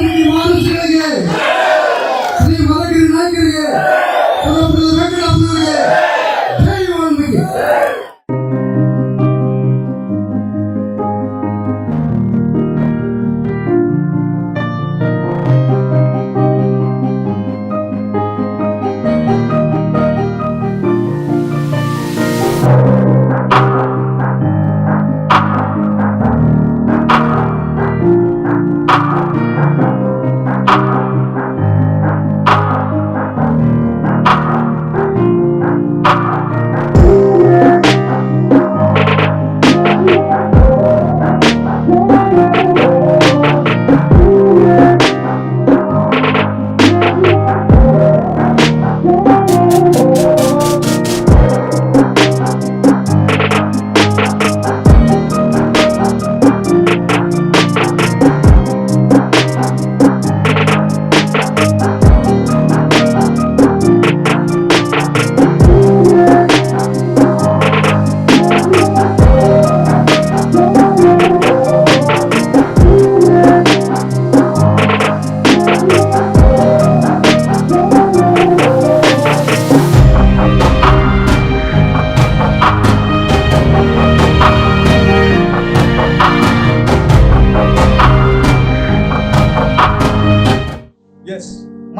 ವಾಲ್ಮೀಕಿ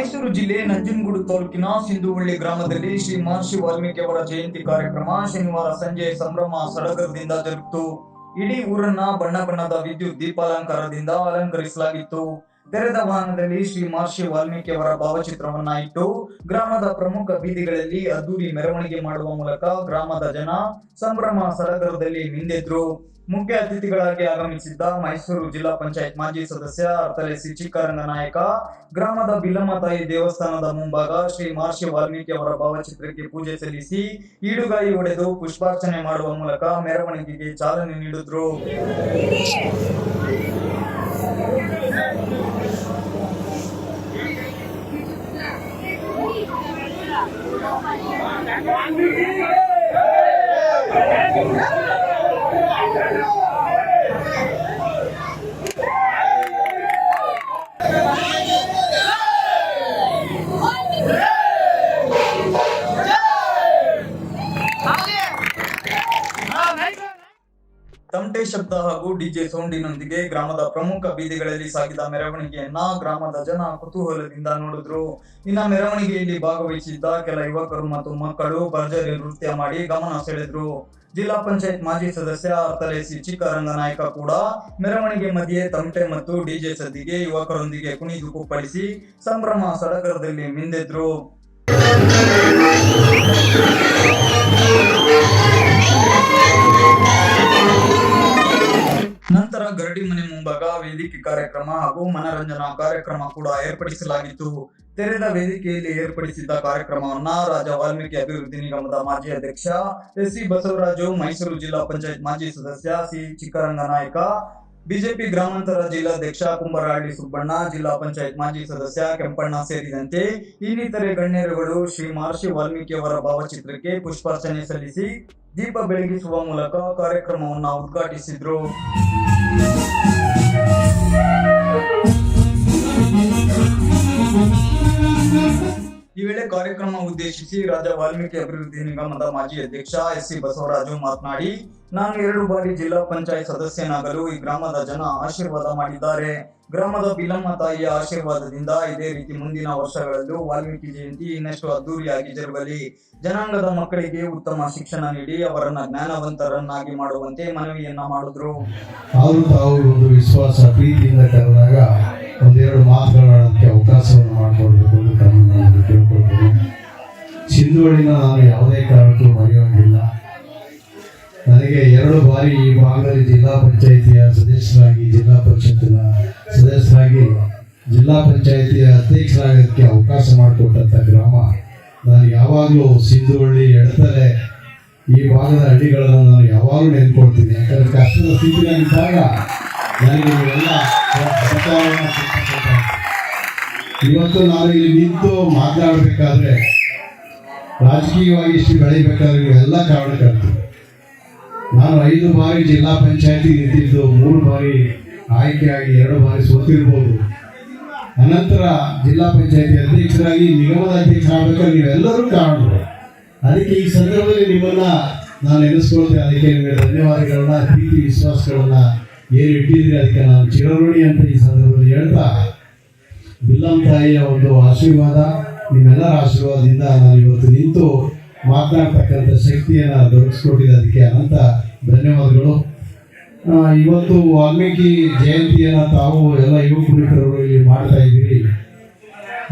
ಮೈಸೂರು ಜಿಲ್ಲೆ ನಂಜನಗೂಡು ತಾಲೂಕಿನ ಸಿಂಧುವಳ್ಳಿ ಗ್ರಾಮದಲ್ಲಿ ಶ್ರೀ ಮಹರ್ಷಿ ವಾಲ್ಮೀಕಿ ಅವರ ಜಯಂತಿ ಕಾರ್ಯಕ್ರಮ ಶನಿವಾರ ಸಂಜೆ ಸಂಭ್ರಮ ಸಡಗರದಿಂದ ಜರುಗಿತು. ಇಡೀ ಊರನ್ನ ಬಣ್ಣ ಬಣ್ಣದ ವಿದ್ಯುತ್ ದೀಪಾಲಂಕಾರದಿಂದ ಅಲಂಕರಿಸಲಾಗಿತ್ತು. ತೆರೆದ ವಾಹನದಲ್ಲಿ ಶ್ರೀ ಮಹರ್ಷಿ ವಾಲ್ಮೀಕಿ ಅವರ ಭಾವಚಿತ್ರವನ್ನ ಇಟ್ಟು ಗ್ರಾಮದ ಪ್ರಮುಖ ಬೀದಿಗಳಲ್ಲಿ ಅದ್ದೂರಿ ಮೆರವಣಿಗೆ ಮಾಡುವ ಮೂಲಕ ಗ್ರಾಮದ ಜನ ಸಂಭ್ರಮ ಸಡಗರದಲ್ಲಿ ನಿಂದೆದ್ರು ಮುಖ್ಯ ಅತಿಥಿಗಳಾಗಿ ಆಗಮಿಸಿದ್ದ ಮೈಸೂರು ಜಿಲ್ಲಾ ಪಂಚಾಯತ್ ಮಾಜಿ ಸದಸ್ಯ ಅರ್ತಲೆಸಿ ಚಿಕ್ಕರಂಗ ನಾಯಕ, ಗ್ರಾಮದ ಬಿಲ್ಲಮ್ಮತಾಯಿ ದೇವಸ್ಥಾನದ ಮುಂಭಾಗ ಶ್ರೀ ಮಹರ್ಷಿ ವಾಲ್ಮೀಕಿ ಅವರ ಭಾವಚಿತ್ರಕ್ಕೆ ಪೂಜೆ ಸಲ್ಲಿಸಿ ಈಡುಗಾಯಿ ಒಡೆದು ಪುಷ್ಪಾರ್ಚನೆ ಮಾಡುವ ಮೂಲಕ ಮೆರವಣಿಗೆಗೆ ಚಾಲನೆ ನೀಡಿದ್ರು. Yeah. ತಮಟೆ ಶಬ್ದ ಹಾಗೂ ಡಿಜೆ ಸೌಂಡಿನೊಂದಿಗೆ ಗ್ರಾಮದ ಪ್ರಮುಖ ಬೀದಿಗಳಲ್ಲಿ ಸಾಗಿದ ಮೆರವಣಿಗೆಯನ್ನ ಗ್ರಾಮದ ಜನ ಕುತೂಹಲದಿಂದ ನೋಡಿದ್ರು. ಇನ್ನ ಮೆರವಣಿಗೆಯಲ್ಲಿ ಭಾಗವಹಿಸಿದ್ದ ಕೆಲ ಯುವಕರು ಮತ್ತು ಮಕ್ಕಳು ಭರ್ಜರಿ ನೃತ್ಯ ಮಾಡಿ ಗಮನ ಸೆಳೆದ್ರು. ಜಿಲ್ಲಾ ಪಂಚಾಯತ್ ಮಾಜಿ ಸದಸ್ಯ ಅರ್ತಲೇಸಿ ಚಿಕ್ಕರಂಗನಾಯಕ ಕೂಡ ಮೆರವಣಿಗೆ ಮಧ್ಯೆ ತಮಟೆ ಮತ್ತು ಡಿಜೆ ಸದ್ದಿಗೆ ಯುವಕರೊಂದಿಗೆ ಕುಣಿದು ಕುಪ್ಪಳಿಸಿ ಸಂಭ್ರಮ ಸಡಗರದಲ್ಲಿ ಮಿಂದೆದ್ರು. ನಂತರ ಗರಡಿ ಮನೆ ಮುಂಭಾಗ ವೇದಿಕೆ ಕಾರ್ಯಕ್ರಮ ಹಾಗೂ ಮನರಂಜನಾ ಕಾರ್ಯಕ್ರಮ ಕೂಡ ಏರ್ಪಡಿಸಲಾಗಿತ್ತು. ತೆರೆದ ವೇದಿಕೆಯಲ್ಲಿ ಏರ್ಪಡಿಸಿದ್ದ ಕಾರ್ಯಕ್ರಮವನ್ನ ರಾಜ ವಾಲ್ಮೀಕಿ ಅಭಿವೃದ್ಧಿ ನಿಗಮದ ಮಾಜಿ ಅಧ್ಯಕ್ಷ ಎಸ್ ಸಿ ಬಸವರಾಜು, ಮೈಸೂರು ಜಿಲ್ಲಾ ಪಂಚಾಯತ್ ಮಾಜಿ ಸದಸ್ಯ ಸಿ ಚಿಕ್ಕರಂಗ ನಾಯಕ ಬಿಜೆಪಿ ಗ್ರಾಮಾಂತರ ಜಿಲ್ಲಾಧ್ಯಕ್ಷ ಕುಂಬರಹಳ್ಳಿ ಸುಬ್ಬಣ್ಣ, ಜಿಲ್ಲಾ ಪಂಚಾಯತ್ ಮಾಜಿ ಸದಸ್ಯ ಕೆಂಪಣ್ಣ ಸೇರಿದಂತೆ ಇನ್ನಿತರೆ ಗಣ್ಯರುಗಳು ಶ್ರೀ ಮಹರ್ಷಿ ವಾಲ್ಮೀಕಿಯವರ ಭಾವಚಿತ್ರಕ್ಕೆ ಪುಷ್ಪಾರ್ಚನೆ ಸಲ್ಲಿಸಿ ದೀಪ ಬೆಳಗಿಸುವ ಮೂಲಕ ಕಾರ್ಯಕ್ರಮವನ್ನು ಉದ್ಘಾಟಿಸಿದ್ರು. ಈ ವೇಳೆ ಕಾರ್ಯಕ್ರಮ ಉದ್ದೇಶಿಸಿ ರಾಜ್ಯ ವಾಲ್ಮೀಕಿ ಅಭಿವೃದ್ಧಿ ನಿಗಮದ ಮಾಜಿ ಅಧ್ಯಕ್ಷ ಎಸ್ ಸಿ ಬಸವರಾಜು ಮಾತನಾಡಿ, ನಾನು ಎರಡು ಬಾರಿ ಜಿಲ್ಲಾ ಪಂಚಾಯತ್ ಸದಸ್ಯನಾಗಲು ಈ ಗ್ರಾಮದ ಜನ ಆಶೀರ್ವಾದ ಮಾಡಿದ್ದಾರೆ. ಗ್ರಾಮದ ಬಿಲ್ಲಮ್ಮ ತಾಯಿಯ ಆಶೀರ್ವಾದದಿಂದ ಇದೇ ರೀತಿ ಮುಂದಿನ ವರ್ಷಗಳಲ್ಲೂ ವಾಲ್ಮೀಕಿ ಜಯಂತಿ ಇನ್ನಷ್ಟು ಅದ್ದೂರಿಯಾಗಿ ಜರುಗಲಿ. ಜನಾಂಗದ ಮಕ್ಕಳಿಗೆ ಉತ್ತಮ ಶಿಕ್ಷಣ ನೀಡಿ, ಅವರನ್ನ ಜ್ಞಾನವಂತರನ್ನಾಗಿ ಮಾಡುವಂತೆ ಮನವಿಯನ್ನ ಮಾಡಿದ್ರು. ತಾವು ತಾವು ಒಂದು ವಿಶ್ವಾಸ, ಪ್ರೀತಿಯಿಂದ ಕರೆದಾಗ ಒಂದೆರಡು ಮಾತುಗಳಾಡೋಕ್ಕೆ ಸಿಂಧುವಳಿನ ನಾನು ಯಾವುದೇ ಕಾರಣಕ್ಕೂ ಮರೆಯೋದಿಲ್ಲ ನನಗೆ ಎರಡು ಬಾರಿ ಈ ಭಾಗದಲ್ಲಿ ಜಿಲ್ಲಾ ಪಂಚಾಯಿತಿಯ ಸದಸ್ಯರಾಗಿ, ಜಿಲ್ಲಾ ಪರಿಷತ್ತಿನ ಸದಸ್ಯರಾಗಿ, ಜಿಲ್ಲಾ ಪಂಚಾಯಿತಿಯ ಅಧ್ಯಕ್ಷರಾಗೋದಕ್ಕೆ ಅವಕಾಶ ಮಾಡಿಕೊಟ್ಟಂಥ ಗ್ರಾಮ. ನಾನು ಯಾವಾಗಲೂ ಸಿಂಧುವಳ್ಳಿ, ಎಡತಲೆ ಈ ಭಾಗದ ಹಳ್ಳಿಗಳನ್ನು ನಾನು ಯಾವಾಗಲೂ ನೆನ್ಕೊಳ್ತೀನಿ. ಯಾಕಂದರೆ ಕಷ್ಟದ ಸ್ಥಿತಿಯಲ್ಲಿದ್ದಾಗ ನನಗೆ ಎಲ್ಲ. ಇವತ್ತು ನಾನು ಇಲ್ಲಿ ನಿಂತು ಮಾತನಾಡಬೇಕಾದ್ರೆ ರಾಜಕೀಯವಾಗಿ ಇಷ್ಟು ಬೆಳಿಬೇಕಾದ್ರೆ ಇವೆಲ್ಲ ಕಾರಣಕರ್ತರು ನಾನು ಐದು ಬಾರಿ ಜಿಲ್ಲಾ ಪಂಚಾಯತಿ ನಿಂತಿದ್ದು, ಮೂರು ಬಾರಿ ಆಯ್ಕೆಯಾಗಿ, ಎರಡು ಬಾರಿ ಸೋತಿರ್ಬೋದು. ಅನಂತರ ಜಿಲ್ಲಾ ಪಂಚಾಯತಿ ಅಧ್ಯಕ್ಷರಾಗಿ, ನಿಗಮದ ಅಧ್ಯಕ್ಷರಾಗಬೇಕಾದ್ರೆ ನೀವೆಲ್ಲರೂ ಕಾರಣರು. ಅದಕ್ಕೆ ಈ ಸಂದರ್ಭದಲ್ಲಿ ನಿಮ್ಮನ್ನು ನಾನು ಎನಿಸ್ಕೊಳ್ತೇನೆ ಅದಕ್ಕೆ ನಿಮಗೆ ಧನ್ಯವಾದಗಳನ್ನ, ಪ್ರೀತಿ, ವಿಶ್ವಾಸಗಳನ್ನ ಏನು ಇಟ್ಟಿದ್ದೀರಿ, ಅದಕ್ಕೆ ನಾನು ಚಿರಋಣಿ ಅಂತ ಈ ಸಂದರ್ಭದಲ್ಲಿ ಹೇಳ್ತಾ ಬಿಲ್ಲಂ ತಾಯಿಯ ಒಂದು ಆಶೀರ್ವಾದ. ನಿಮ್ಮೆಲ್ಲರ ಆಶೀರ್ವಾದದಿಂದ ನಾನು ಇವತ್ತು ನಿಂತು ಮಾತನಾಡ್ತಕ್ಕಂಥ ಶಕ್ತಿಯನ್ನು ಅದಕ್ಕೆ ಅನಂತ ಧನ್ಯವಾದಗಳು. ಇವತ್ತು ವಾಲ್ಮೀಕಿ ಜಯಂತಿಯನ್ನು ತಾವು ಎಲ್ಲ ಯುವಕ ಮಿತ್ರರು ಇಲ್ಲಿ ಮಾಡ್ತಾ ಇದ್ದೀರಿ.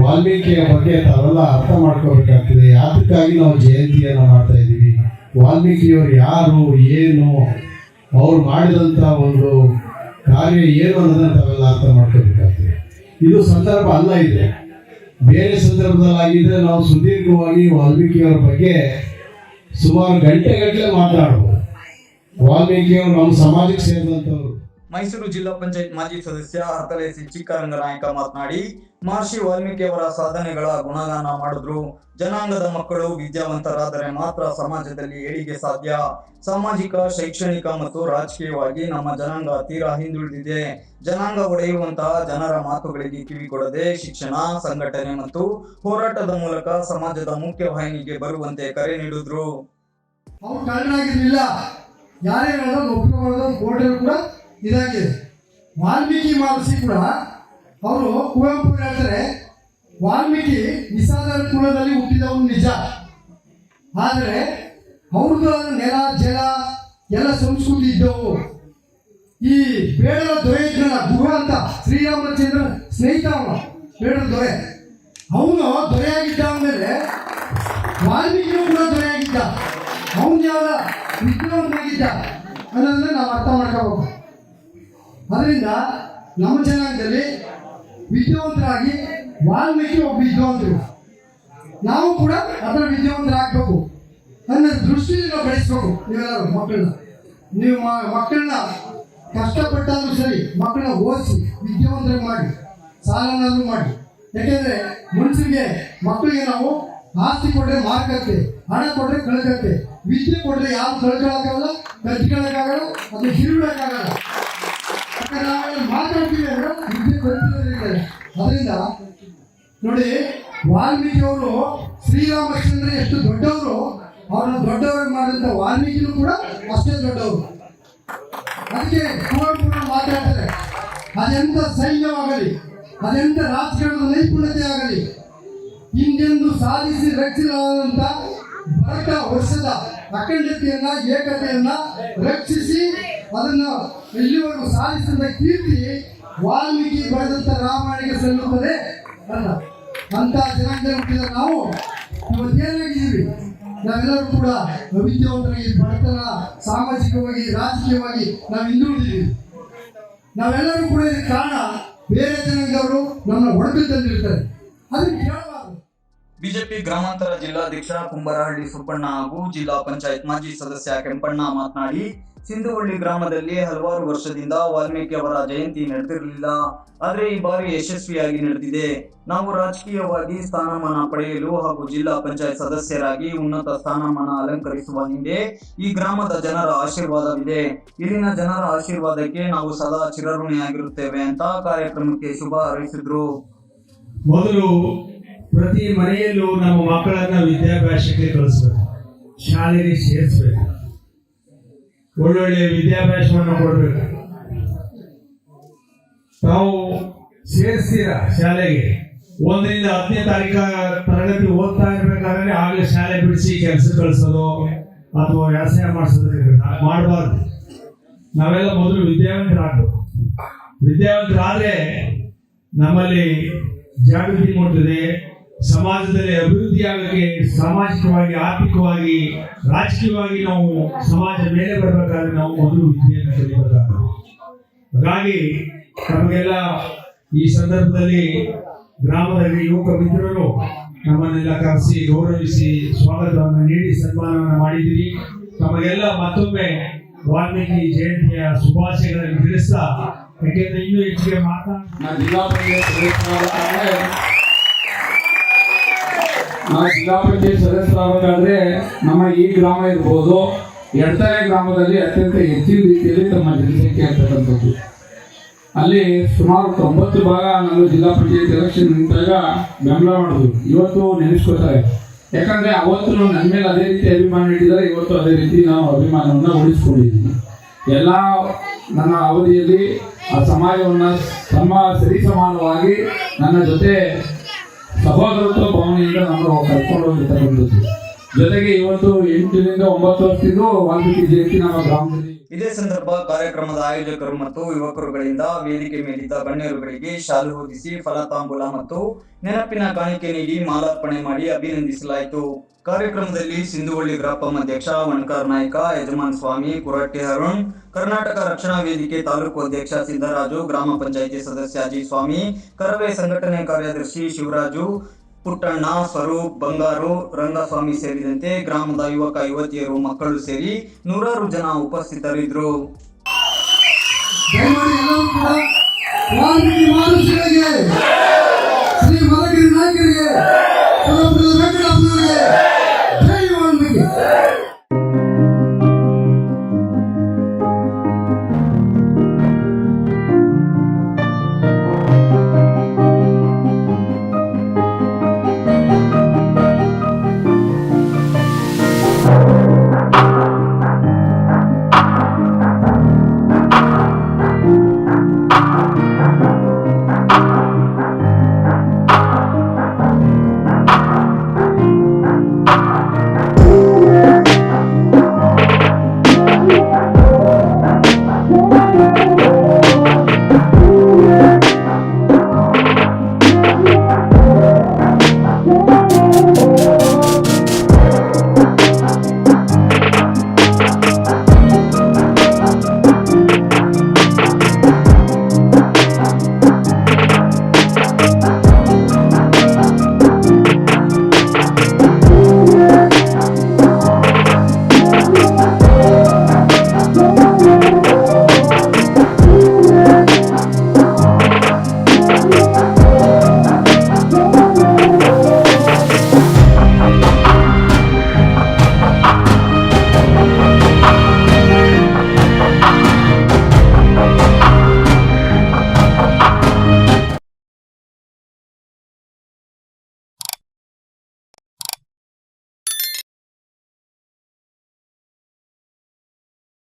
ವಾಲ್ಮೀಕಿಯ ಬಗ್ಗೆ ತಾವೆಲ್ಲ ಅರ್ಥ ಮಾಡ್ಕೋಬೇಕಾಗ್ತದೆ ಯಾತಕ್ಕಾಗಿ ನಾವು ಜಯಂತಿಯನ್ನು ಮಾಡ್ತಾ ಇದ್ದೀವಿ? ವಾಲ್ಮೀಕಿಯವರು ಯಾರು, ಏನು, ಅವ್ರು ಮಾಡಿದಂಥ ಒಂದು ಕಾರ್ಯ ಏನು ಅನ್ನೋದನ್ನು ತಾವೆಲ್ಲ ಅರ್ಥ ಮಾಡ್ಕೋಬೇಕಾಗ್ತದೆ ಇದು ಸಂದರ್ಭ ಅಲ್ಲ ಇದೆ ಬೇರೆ ಸಂದರ್ಭದಲ್ಲಿ ಆಗಿದ್ರೆ ನಾವು ಸುದೀರ್ಘವಾಗಿ ವಾಲ್ಮೀಕಿಯವರ ಬಗ್ಗೆ ಸುಮಾರು ಗಂಟೆಗಟ್ಟಲೆ ಮಾತಾಡ್ಬೋದು ವಾಲ್ಮೀಕಿಯವರು ನಮ್ಮ ಸಮಾಜಕ್ಕೆ ಸೇರಿದಂಥವ್ರು ಮೈಸೂರು ಜಿಲ್ಲಾ ಪಂಚಾಯತ್ ಮಾಜಿ ಸದಸ್ಯ ಅರ್ಥಲೇಸಿ ಚಿಕ್ಕರಂಗನಾಯಕ ಮಾತನಾಡಿ, ಮಹರ್ಷಿ ವಾಲ್ಮೀಕಿ ಅವರ ಸಾಧನೆಗಳ ಗುಣಗಾನ ಮಾಡಿದ್ರು. ಜನಾಂಗದ ಮಕ್ಕಳು ವಿದ್ಯಾವಂತರಾದರೆ ಮಾತ್ರ ಸಮಾಜದಲ್ಲಿ ಏಳಿಗೆ ಸಾಧ್ಯ. ಸಾಮಾಜಿಕ, ಶೈಕ್ಷಣಿಕ ಮತ್ತು ರಾಜಕೀಯವಾಗಿ ನಮ್ಮ ಜನಾಂಗ ತೀರಾ ಹಿಂದುಳಿದಿದೆ. ಜನಾಂಗ ಒಡೆಯುವಂತಹ ಜನರ ಮಾತುಗಳಿಗೆ ಕಿವಿಕೊಡದೆ ಶಿಕ್ಷಣ, ಸಂಘಟನೆ ಮತ್ತು ಹೋರಾಟದ ಮೂಲಕ ಸಮಾಜದ ಮುಖ್ಯ ವಾಹಿನಿಗೆ ಬರುವಂತೆ ಕರೆ ನೀಡಿದ್ರು. ಯಾರೇ ಇದಾಗಿದೆ ವಾಲ್ಮೀಕಿ ಮಹರ್ಷಿ ಕೂಡ ಅವರು ಕುವೆಂಪು ಹೇಳ್ತಾರೆ, ವಾಲ್ಮೀಕಿ ನಿಸಾದರ ಕುಲದಲ್ಲಿ ಹುಟ್ಟಿದವನು ನಿಜ. ಆದರೆ ಅವ್ರದ್ದು ನೆಲ, ಜಲ, ಎಲ್ಲ ಸಂಸ್ಕೃತಿ ಇದ್ದವು. ಈ ಬೇಡರ ದೊರೆ ಇದ್ರಲ್ಲ, ಗುರು ಅಂತ ಶ್ರೀರಾಮಚಂದ್ರ ಸ್ನೇಹಿತ ಅವನ ಬೇಡರ ದೊರೆ. ಅವನು ದೊರೆಯಾಗಿದ್ದ ಮೇಲೆ ವಾಲ್ಮೀಕಿ ಕೂಡ ದೊರೆಯಾಗಿದ್ದ. ಅವನ ಯಾವ ವಿದ್ಯಾವಂತನಾಗಿದ್ದ ಅನ್ನೋದನ್ನ ನಾವು ಅರ್ಥ ಮಾಡ್ಕೋಬೇಕು. ಅದರಿಂದ ನಮ್ಮ ಜನಾಂಗದಲ್ಲಿ ವಿದ್ಯಾವಂತರಾಗಿ ವಾಲ್ಮೀಕಿ ಒಬ್ಬ ವಿದ್ಯಾವಂತರು ನಾವು ಕೂಡ ಅದರ ವಿದ್ಯಾವಂತರಾಗಬೇಕು. ಅನ್ನೋ ದೃಷ್ಟಿಯಲ್ಲಿ ನಾವು ಬೆಳೆಸ್ಬೇಕು ನೀವೆಲ್ಲರೂ ಮಕ್ಕಳನ್ನ. ನೀವು ಮಕ್ಕಳನ್ನ ಕಷ್ಟಪಟ್ಟಾದ್ರೂ ಸರಿ ಮಕ್ಕಳನ್ನ ಓದಿಸಿ ವಿದ್ಯಾವಂತರ ಮಾಡಿ, ಸಾಲನಾದ್ರೂ ಮಾಡಿ. ಯಾಕೆಂದ್ರೆ ಮನುಷ್ಯರಿಗೆ ಮಕ್ಕಳಿಗೆ ನಾವು ಆಸ್ತಿ ಕೊಟ್ಟರೆ ಮಾರ್ಕತ್ತೆ, ಹಣ ಕೊಟ್ಟರೆ ಕಳ್ಕತ್ತೆ. ವಿದ್ಯೆ ಕೊಟ್ಟರೆ ಯಾರು ಕಳ್ಕೊಳಕ್ಕಾಗಲ್ಲ ಕಲ್ತ್ಕೊಳಕ್ಕಾಗಲ್ಲ ಅದು ಹಿರುಳಕ್ಕಾಗಲ್ಲ ಅದರಿಂದ ನೋಡಿ ವಾಲ್ಮೀಕಿ ಅವರು ಶ್ರೀರಾಮಚಂದ್ರ ಎಷ್ಟು ದೊಡ್ಡವರು, ಅವರನ್ನು ದೊಡ್ಡವರು ಮಾಡಿದಂಥ ವಾಲ್ಮೀಕಿನೂ ಕೂಡ ಅಷ್ಟೇ ದೊಡ್ಡವರು. ಅದಕ್ಕೆ ಕುವೆಂಪು ಮಾತಾಡ್ತಾರೆ. ಅದೆಂತ ಸೈನ್ಯವಾಗಲಿ, ಅದೆಂತ ರಾಜಕಾರಣದ ನೈಪುಣ್ಯತೆ ಆಗಲಿ, ಹಿಂದೆಂದು ಸಾಧಿಸಿ ರಕ್ಷಿಸಲಾದಂತ ಭಾರತ ವರ್ಷದ ಅಖಂಡತೆಯನ್ನ, ಏಕತೆಯನ್ನ ರಕ್ಷಿಸಿ ಅದನ್ನ ಇಲ್ಲಿವರೆಗೂ ಸಾಧಿಸಿದ ಕೀರ್ತಿ ವಾಲ್ಮೀಕಿ ಬರೆದಂತ ರಾಮಾಯಣಕ್ಕೆ ಸಲ್ಲುತ್ತದೆ. ಅಲ್ಲ ಅಂತ ಹುಟ್ಟಿದ ನಾವು ಇವತ್ತೇನಾಗಿದ್ದೀವಿ ನಾವೆಲ್ಲರೂ ಕೂಡ ವಿದ್ಯಾವಂತರಾಗಿ ಬಡತನ, ಸಾಮಾಜಿಕವಾಗಿ, ರಾಜಕೀಯವಾಗಿ ನಾವು ಹಿಂದುಳಿದೀವಿ ನಾವೆಲ್ಲರೂ ಕೂಡ ಇದಕ್ಕೆ ಕಾರಣ ಬೇರೆ ಜನಾಂಗದವರು ನಮ್ಮ ತಂದಿರ್ತಾರೆ. ಅದಕ್ಕೆ ಬಿಜೆಪಿ ಗ್ರಾಮಾಂತರ ಜಿಲ್ಲಾಧ್ಯಕ್ಷ ಕುಂಬರಹಳ್ಳಿ ಸುಬ್ಬಣ್ಣ ಹಾಗೂ ಜಿಲ್ಲಾ ಪಂಚಾಯತ್ ಮಾಜಿ ಸದಸ್ಯ ಕೆಂಪಣ್ಣ ಮಾತನಾಡಿ ಸಿಂಧುವಳ್ಳಿ ಗ್ರಾಮದಲ್ಲಿ ಹಲವಾರು ವರ್ಷದಿಂದ ವಾಲ್ಮೀಕಿ ಅವರ ಜಯಂತಿ ನಡೆದಿರಲಿಲ್ಲ. ಆದರೆ ಈ ಬಾರಿ ಯಶಸ್ವಿಯಾಗಿ ನಡೆದಿದೆ. ನಾವು ರಾಜಕೀಯವಾಗಿ ಸ್ಥಾನಮಾನ ಪಡೆಯಲು ಹಾಗೂ ಜಿಲ್ಲಾ ಪಂಚಾಯತ್ ಸದಸ್ಯರಾಗಿ ಉನ್ನತ ಸ್ಥಾನಮಾನ ಅಲಂಕರಿಸುವ ಹಿಂದೆ ಈ ಗ್ರಾಮದ ಜನರ ಆಶೀರ್ವಾದವಿದೆ. ಇಲ್ಲಿನ ಜನರ ಆಶೀರ್ವಾದಕ್ಕೆ ನಾವು ಸದಾ ಚಿರಋಣಿಯಾಗಿರುತ್ತೇವೆ ಅಂತ ಕಾರ್ಯಕ್ರಮಕ್ಕೆ ಶುಭ ಹಾರೈಸಿದ್ರು. ಮೊದಲು ಪ್ರತಿ ಮನೆಯಲ್ಲೂ ನಮ್ಮ ಮಕ್ಕಳನ್ನ ವಿದ್ಯಾಭ್ಯಾಸಕ್ಕೆ ಕಳಿಸ್ಬೇಕು. ಶಾಲೆಗೆ ಸೇರಿಸ್ಬೇಕು. ಒಳ್ಳೊಳ್ಳೆ ವಿದ್ಯಾಭ್ಯಾಸವನ್ನು ಕೊಡಬೇಕು. ತಾವು ಸೇರಿಸ್ತೀರಾ ಶಾಲೆಗೆ? ಒಂದರಿಂದ ಹತ್ತನೇ ತಾರೀಕ ತರಗತಿ ಓದ್ತಾ ಇರ್ಬೇಕಾದ್ರೆ ಆಗಲೇ ಶಾಲೆ ಬಿಡಿಸಿ ಕೆಲಸ ಕಳಿಸೋದು ಅಥವಾ ವ್ಯವಸಾಯ ಮಾಡಿಸೋದು ಮಾಡಬಾರ್ದು. ನಾವೆಲ್ಲ ಮೊದಲು ವಿದ್ಯಾವಂತರಾಗಬೇಕು. ವಿದ್ಯಾವಂತರಾದ್ರೆ ನಮ್ಮಲ್ಲಿ ಜಾಗೃತಿ ಮೂಡ್ತದೆ. ಸಮಾಜದಲ್ಲಿ ಅಭಿವೃದ್ಧಿ ಆಗಕ್ಕೆ ಸಾಮಾಜಿಕವಾಗಿ, ಆರ್ಥಿಕವಾಗಿ, ರಾಜಕೀಯವಾಗಿ ನಾವು ಸಮಾಜ ಮೇಲೆ ಬರಬೇಕಾದ್ರೆ ನಾವು ಮೊದಲು ವಿದ್ಯೆಯನ್ನು ಕಲಿಬೇಕಾಗ್ತದೆ ಹಾಗಾಗಿ ನಮಗೆಲ್ಲ ಈ ಸಂದರ್ಭದಲ್ಲಿ ಗ್ರಾಮದಲ್ಲಿ ಯುವಕ ಮಿತ್ರರು ನಮ್ಮನ್ನೆಲ್ಲ ಕರೆಸಿ, ಗೌರವಿಸಿ ಸ್ವಾಗತವನ್ನು ನೀಡಿ, ಸನ್ಮಾನವನ್ನು ಮಾಡಿದ್ದೀರಿ. ತಮಗೆಲ್ಲ ಮತ್ತೊಮ್ಮೆ ವಾಲ್ಮೀಕಿ ಜಯಂತಿಯ ಶುಭಾಶಯಗಳನ್ನು ತಿಳಿಸ್ತಾ, ಯಾಕೆಂದ್ರೆ ಇನ್ನೂ ಹೆಚ್ಚಿಗೆ ಮಾತಾಡ ನಾ ಜಿಲ್ಲಾ ಪಂಚಾಯತ್ ಸದಸ್ಯರಾಗಬೇಕಾದ್ರೆ ನಮ್ಮ ಈ ಗ್ರಾಮ ಇರ್ಬೋದು. ಎರಡನೇ ಗ್ರಾಮದಲ್ಲಿ ಅತ್ಯಂತ ಹೆಚ್ಚಿನ ರೀತಿಯಲ್ಲಿ ತಮ್ಮ ಜನಸಂಖ್ಯೆ ಇರ್ತಕ್ಕಂಥದ್ದು ಅಲ್ಲಿ ಸುಮಾರು ತೊಂಬತ್ತು ಭಾಗ ನಾನು ಜಿಲ್ಲಾ ಪಂಚಾಯತ್ ಎಲೆಕ್ಷನ್ ನಿಂತಾಗ ಬೆಂಬಲ ಮಾಡಿದ್ರು ಇವತ್ತು ನೆನೆಸ್ಕೋತಾರೆ ಯಾಕಂದ್ರೆ ಅವತ್ತು ನನ್ನ ಮೇಲೆ ಅದೇ ರೀತಿ ಅಭಿಮಾನ ಇಟ್ಟಿದ್ದಾರೆ. ಇವತ್ತು ಅದೇ ರೀತಿ ನಾವು ಅಭಿಮಾನವನ್ನು ಉಳಿಸ್ಕೊಂಡಿದ್ದೀವಿ. ಎಲ್ಲ ನನ್ನ ಅವಧಿಯಲ್ಲಿ ಆ ಸಮಾಜವನ್ನು ಸಮ, ಸರಿಸಮಾನವಾಗಿ ನನ್ನ ಜೊತೆ ಸಹೋದರತ್ವ ಭಾವನೆಯಿಂದ ನಮ್ಮನ್ನು ಕರ್ಕೊಂಡು ಹೋಗಿರ್ತಕ್ಕಂಥದ್ದು ಜೊತೆಗೆ ಇವತ್ತು ಎಂಟರಿಂದ ಒಂಬತ್ತು ವರ್ಷದಿಂದ ವಾಲ್ಮೀಕಿ ಜಯಂತಿ ನಮ್ಮ ಗ್ರಾಮದಲ್ಲಿ. ಇದೇ ಸಂದರ್ಭ ಕಾರ್ಯಕ್ರಮದ ಆಯೋಜಕರು ಮತ್ತು ಯುವಕರುಗಳಿಂದ ವೇದಿಕೆ ಮೇಲಿದ್ದ ಗಣ್ಯರುಗಳಿಗೆ ಶಾಲು ಹೊದಿಸಿ, ಫಲತಾಂಬೂಲ ಮತ್ತು ನೆನಪಿನ ಕಾಣಿಕೆ ನೀಡಿ ಮಾಲಾರ್ಪಣೆ ಮಾಡಿ ಅಭಿನಂದಿಸಲಾಯಿತು. ಕಾರ್ಯಕ್ರಮದಲ್ಲಿ ಸಿಂಧುವಳ್ಳಿ ಗ್ರಾಪಂ ಅಧ್ಯಕ್ಷ, ವಣಕಾರ್ ನಾಯ್ಕ, ಯಜಮಾನ್ ಸ್ವಾಮಿ, ಕುರಟ್ಟಿ ಅರುಣ್, ಕರ್ನಾಟಕ ರಕ್ಷಣಾ ವೇದಿಕೆ ತಾಲೂಕು ಅಧ್ಯಕ್ಷ ಸಿದ್ದರಾಜು, ಗ್ರಾಮ ಪಂಚಾಯಿತಿ ಸದಸ್ಯ ಅಜಿ ಸ್ವಾಮಿ, ಕರವೇ ಸಂಘಟನೆ ಕಾರ್ಯದರ್ಶಿ ಶಿವರಾಜು, ಪುಟ್ಟಣ್ಣ, ಸ್ವರೂಪ್, ಬಂಗಾರು, ರಂಗಸ್ವಾಮಿ ಸೇರಿದಂತೆ ಗ್ರಾಮದ ಯುವಕ, ಯುವತಿಯರು, ಮಕ್ಕಳು ಸೇರಿ ನೂರಾರು ಜನ ಉಪಸ್ಥಿತರಿದ್ದರು. ಶ್ರೀ Música